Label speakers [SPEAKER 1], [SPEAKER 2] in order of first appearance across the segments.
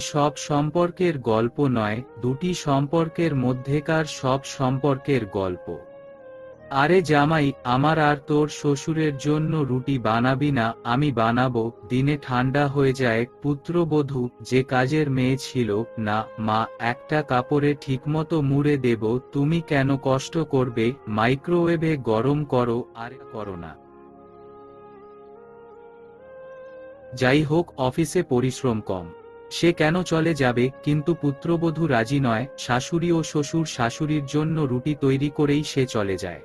[SPEAKER 1] সব সম্পর্কের গল্প নয়, দুটি সম্পর্কের মধ্যেকার সব সম্পর্কের গল্প। আরে জামাই, আমার আর তোর শ্বশুরের জন্য রুটি বানাবি না, আমি বানাবো, দিনে ঠান্ডা হয়ে যায়, পুত্রবধূ, যে কাজের মেয়ে ছিল, না, মা, একটা কাপড়ে ঠিকমতো মুড়ে দেব, তুমি কেন কষ্ট করবে, মাইক্রোওয়েভে গরম করো, আর করো না। যাই হোক, অফিসে পরিশ্রম কম। সে কেন চলে যাবে, কিন্তু পুত্রবধূ রাজি নয়, শাশুড়ি ও শ্বশুর শাশুড়ির জন্য রুটি তৈরি করেই সে চলে যায়।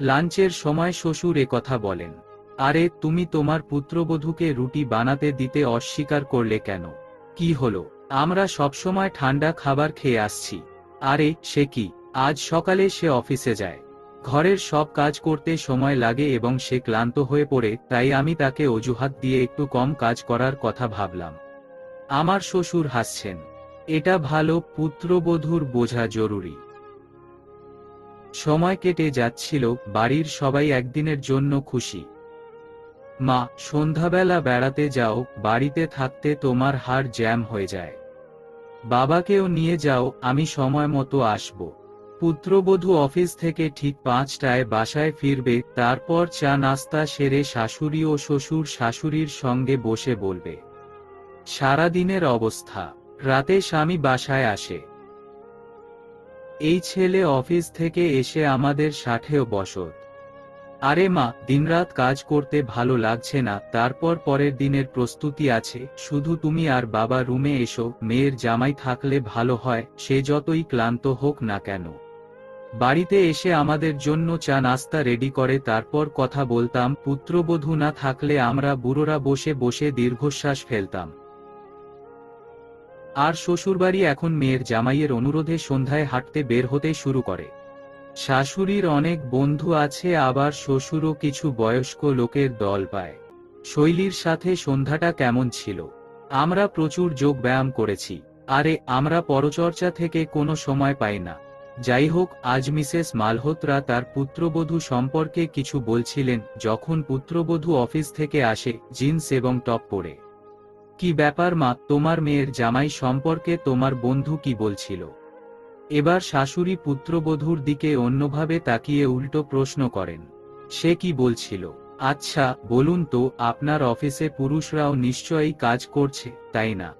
[SPEAKER 1] লাঞ্চের সময় শ্বশুর কথা বলেন, আরে, তুমি তোমার পুত্রবধূকে রুটি বানাতে দিতে অস্বীকার করলে কেন? কি হলো? আমরা সবসময় ঠান্ডা খাবার খেয়ে আসছি। আরে, সে কি? আজ সকালে সে অফিসে যায়। ঘরের সব কাজ করতে সময় লাগে এবং সে ক্লান্ত হয়ে পড়ে, তাই আমি তাকে অজুহাত দিয়ে একটু কম কাজ করার কথা ভাবলাম। আমার শ্বশুর হাসছেন। এটা ভালো পুত্রবধূর বোঝা জরুরি। সময় কেটে যাচ্ছিল, বাড়ির সবাই একদিনের জন্য খুশি। মা, সন্ধ্যাবেলা বেড়াতে যাও, বাড়িতে থাকতে তোমার হাড় জ্যাম হয়ে যায়। বাবাকেও নিয়ে যাও, আমি সময় মতো আসব। পুত্রবধূ অফিস থেকে ঠিক পাঁচটায় বাসায় ফিরবে, তারপর চা নাস্তা সেরে শাশুড়ি ও শ্বশুর শাশুড়ির সঙ্গে বসে বলবে। সারাদিনের অবস্থা। রাতে স্বামী বাসায় আসে। এই ছেলে অফিস থেকে এসে আমাদের ষাঠেও বসত। আরে মা, দিনরাত কাজ করতে ভালো লাগছে না, তারপর পরের দিনের প্রস্তুতি আছে, শুধু তুমি আর বাবা রুমে এসো, মেয়ের জামাই থাকলে ভালো হয়, সে যতই ক্লান্ত হোক না কেন। বাড়িতে এসে আমাদের জন্য চা নাস্তা রেডি করে, তারপর কথা বলতাম, পুত্রবধূ না থাকলে আমরা বুড়োরা বসে বসে দীর্ঘশ্বাস ফেলতাম। আর শ্বশুরবাড়ি এখন মেয়ের জামাইয়ের অনুরোধে সন্ধ্যায় হাঁটতে বের হতে শুরু করে। শাশুড়ির অনেক বন্ধু আছে, আবার শ্বশুরও কিছু বয়স্ক লোকের দল পায়। শৈলীর সাথে সন্ধ্যাটা কেমন ছিল? আমরা প্রচুর যোগ ব্যায়াম করেছি। আরে, আমরা পরচর্চা থেকে কোনো সময় পাই না। যাই হোক, আজ মিসেস মালহোত্রা তার পুত্রবধূ সম্পর্কে কিছু বলছিলেন, যখন পুত্রবধূ অফিস থেকে আসে, জিন্স এবং টপ পরে। কি ব্যাপার মা, তোমার মেয়ের জামাই সম্পর্কে তোমার বন্ধু কি বলছিল? এবার শাশুড়ি পুত্রবধূর দিকে অন্যভাবে তাকিয়ে উল্টো প্রশ্ন করেন। সে কি বলছিল? আচ্ছা বলুন তো, আপনার অফিসে পুরুষরাও নিশ্চয়ই কাজ করছে, তাই না?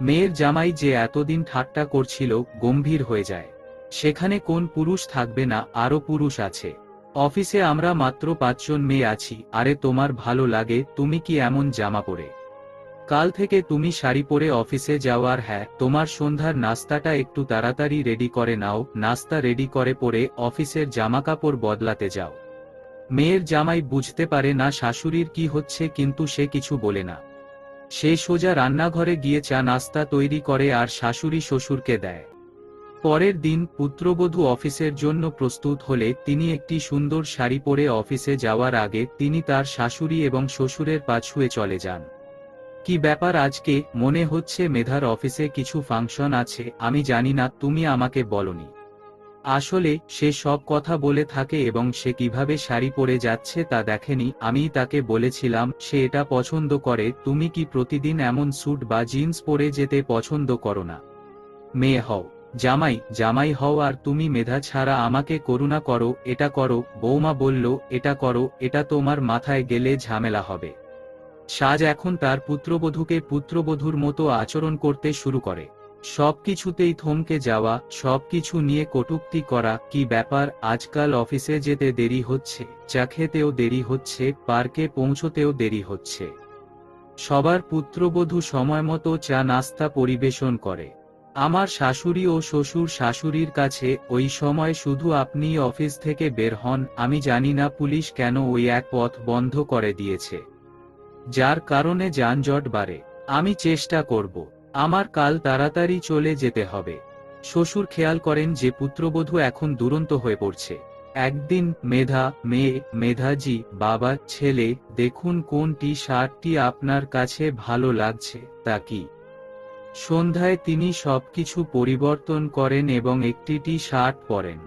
[SPEAKER 1] মেয়ের জামাই যে এতদিন ঠাট্টা করছিল, গম্ভীর হয়ে যায়। সেখানে কোন পুরুষ থাকবে না আরও পুরুষ আছে। অফিসে আমরা মাত্র পাঁচজন মেয়ে আছি, আরে তোমার ভালো লাগে, তুমি কি এমন জামা পরে? কাল থেকে তুমি শাড়ি পরে অফিসে যাওয়ার হ্যাঁ তোমার সন্ধ্যার নাস্তাটা একটু তাড়াতাড়ি রেডি করে নাও, নাস্তা রেডি করে পরে অফিসের জামাকাপড় বদলাতে যাও। মেয়ের জামাই বুঝতে পারে না শাশুড়ির কি হচ্ছে কিন্তু সে কিছু বলে না। সে সোজা রান্নাঘরে গিয়ে চা নাস্তা তৈরি করে আর শাশুড়ি শ্বশুরকে দেয়। পরের দিন পুত্রবধূ অফিসের জন্য প্রস্তুত হলে তিনি একটি সুন্দর শাড়ি পরে অফিসে যাওয়ার আগে তিনি তার শাশুড়ি এবং শ্বশুরের পাছুয়ে চলে যান। কি ব্যাপার আজকে? মনে হচ্ছে মেধার অফিসে কিছু ফাংশন আছে, আমি জানি না, তুমি আমাকে বলনি। আসলে, সে সব কথা বলে থাকে এবং সে কীভাবে শাড়ি পরে যাচ্ছে তা দেখেনি, আমি তাকে বলেছিলাম, সে এটা পছন্দ করে, তুমি কি প্রতিদিন এমন স্যুট বা জিন্স পরে যেতে পছন্দ করো না? মেয়ে হও। জামাই জামাই হও আর তুমি মেধা ছাড়া আমাকে করুণা করো, এটা করো, বৌমা বলল, এটা করো, এটা তোমার মাথায় গেলে ঝামেলা হবে। সাজ এখন তার পুত্রবধূকে পুত্রবধূর মতো আচরণ করতে শুরু করে। সবকিছুতেই থমকে যাওয়া, সবকিছু নিয়ে কটুক্তি করা কি ব্যাপার? আজকাল অফিসে যেতে দেরি হচ্ছে, চা খেতেও দেরি হচ্ছে, পার্কে পৌঁছতেও দেরি হচ্ছে। সবার পুত্রবধূ সময়মতো চা নাস্তা পরিবেশন করে। আমার শাশুড়ি ও শ্বশুর শাশুড়ির কাছে, ওই সময় শুধু আপনি অফিস থেকে বের হন, আমি জানি না পুলিশ কেন ওই এক পথ বন্ধ করে দিয়েছে। যার কারণে যানজট বাড়ে। আমি চেষ্টা করব। আমার কাল তাড়াতাড়ি চলে যেতে হবে। শ্বশুর খেয়াল করেন যে পুত্রবধূ এখন দুরন্ত হয়ে পড়ছে। একদিন মেধা, মেয়ে, মেধাজি, বাবা, ছেলে, দেখুন কোনটি শার্টটি আপনার কাছে ভালো লাগছে, তা কি? সন্ধ্যায় তিনি সবকিছু পরিবর্তন করেন এবং একটি টি শার্ট পরেন।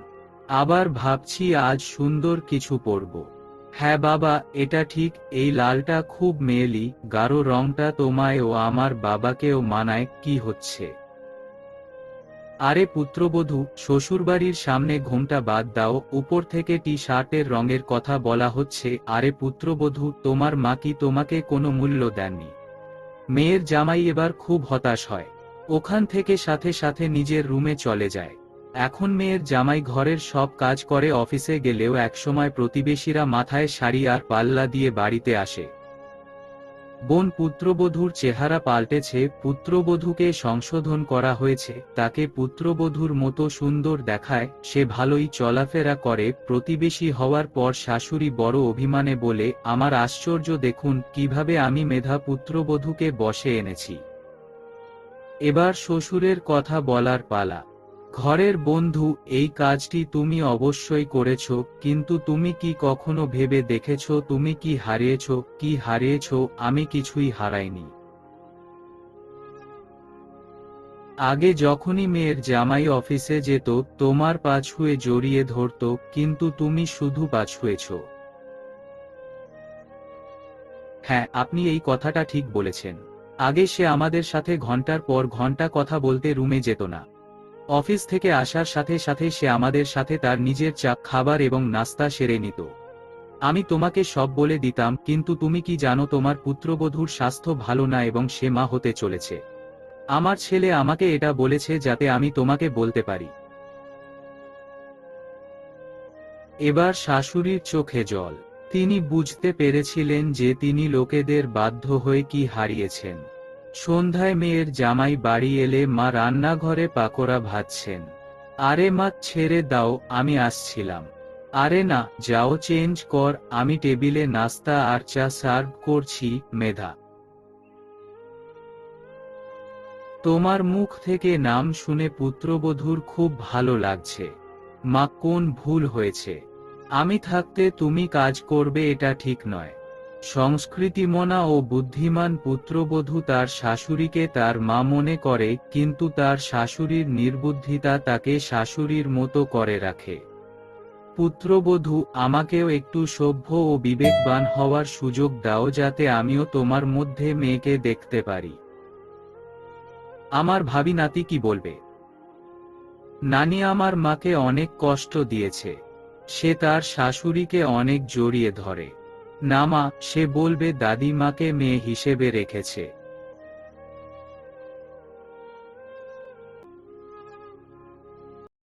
[SPEAKER 1] আবার ভাবছি আজ সুন্দর কিছু পরব। হ্যাঁ বাবা, এটা ঠিক, এই লালটা খুব মেয়েলি, গাঢ় রংটা তোমায় ও আমার বাবাকেও মানায়, কি হচ্ছে? আরে পুত্রবধূ, শ্বশুরবাড়ির সামনে ঘুমটা বাদ দাও, উপর থেকে টি শার্টের রঙের কথা বলা হচ্ছে, আরে পুত্রবধূ, তোমার মা কি তোমাকে কোনো মূল্য দেননি? মেয়ের জামাই এবার খুব হতাশ হয়। ওখান থেকে সাথে সাথে নিজের রুমে চলে যায়। এখন মেয়ের জামাই ঘরের সব কাজ করে অফিসে গেলেও একসময় প্রতিবেশীরা মাথায় শাড়ি আর পাল্লা দিয়ে বাড়িতে আসে। বোন পুত্রবধূর চেহারা পাল্টেছে, পুত্রবধূকে সংশোধন করা হয়েছে, তাকে পুত্রবধূর মতো সুন্দর দেখায়, সে ভালোই চলাফেরা করে, প্রতিবেশী হওয়ার পর শাশুড়ি বড় অভিমানে বলে, আমার আশ্চর্য দেখুন, কীভাবে আমি মেধা পুত্রবধূকে বসে এনেছি। এবার শ্বশুরের কথা বলার পালা। ঘরের বন্ধু, এই কাজটি তুমি অবশ্যই করেছ, কিন্তু তুমি কি কখনো ভেবে দেখেছ, তুমি কি হারিয়েছ কি হারিয়েছ, আমি কিছুই হারাইনি। আগে যখনই মেয়ের জামাই অফিসে যেত, তোমার পা ছুঁয়ে জড়িয়ে ধরত, কিন্তু তুমি শুধু পা ছুঁয়েছ হ্যাঁ আপনি এই কথাটা ঠিক বলেছেন। আগে সে আমাদের সাথে ঘণ্টার পর ঘণ্টা কথা বলতে রুমে যেত না। অফিস থেকে আসার সাথে সাথে সে আমাদের সাথে তার নিজের চা, খাবার এবং নাস্তা সেরে নিত। আমি তোমাকে সব বলে দিতাম, কিন্তু তুমি কি জানো তোমার পুত্রবধূর স্বাস্থ্য ভালো না এবং সে মা হতে চলেছে। আমার ছেলে আমাকে এটা বলেছে যাতে আমি তোমাকে বলতে পারি। এবার শাশুড়ির চোখে জল। তিনি বুঝতে পেরেছিলেন যে তিনি লোকেদের বাধ্য হয়ে কি হারিয়েছেন। সন্ধ্যায় মেয়ের জামাই বাড়ি এলে মা রান্নাঘরে পাকোড়া ভাজছেন। আরে মা, ছেড়ে দাও, আমি আসছিলাম। আরে না, যাও চেঞ্জ কর, আমি টেবিলে নাস্তা আর চা সার্ভ করছি, মেধা। তোমার মুখ থেকে নাম শুনে পুত্রবধূর খুব ভালো লাগছে। মা, কোন ভুল হয়েছে? আমি থাকতে তুমি কাজ করবে, এটা ঠিক নয়। সংস্কৃতিমনা ও বুদ্ধিমান পুত্রবধূ তার শাশুড়িকে তার মা মনে করে, কিন্তু তার শাশুড়ির নির্বুদ্ধিতা তাকে শাশুড়ির মতো করে রাখে। পুত্রবধূ, আমাকেও একটু সভ্য ও বিবেকবান হওয়ার সুযোগ দাও যাতে আমিও তোমার মধ্যে মেয়েকে দেখতে পারি। আমার ভাবি নাতি কি বলবে? নানি আমার মাকে অনেক কষ্ট দিয়েছে। সে তার শাশুড়িকে অনেক জড়িয়ে ধরে। নামা সে বলবে দাদিমাকে মেয়ে হিসেবে রেখেছে।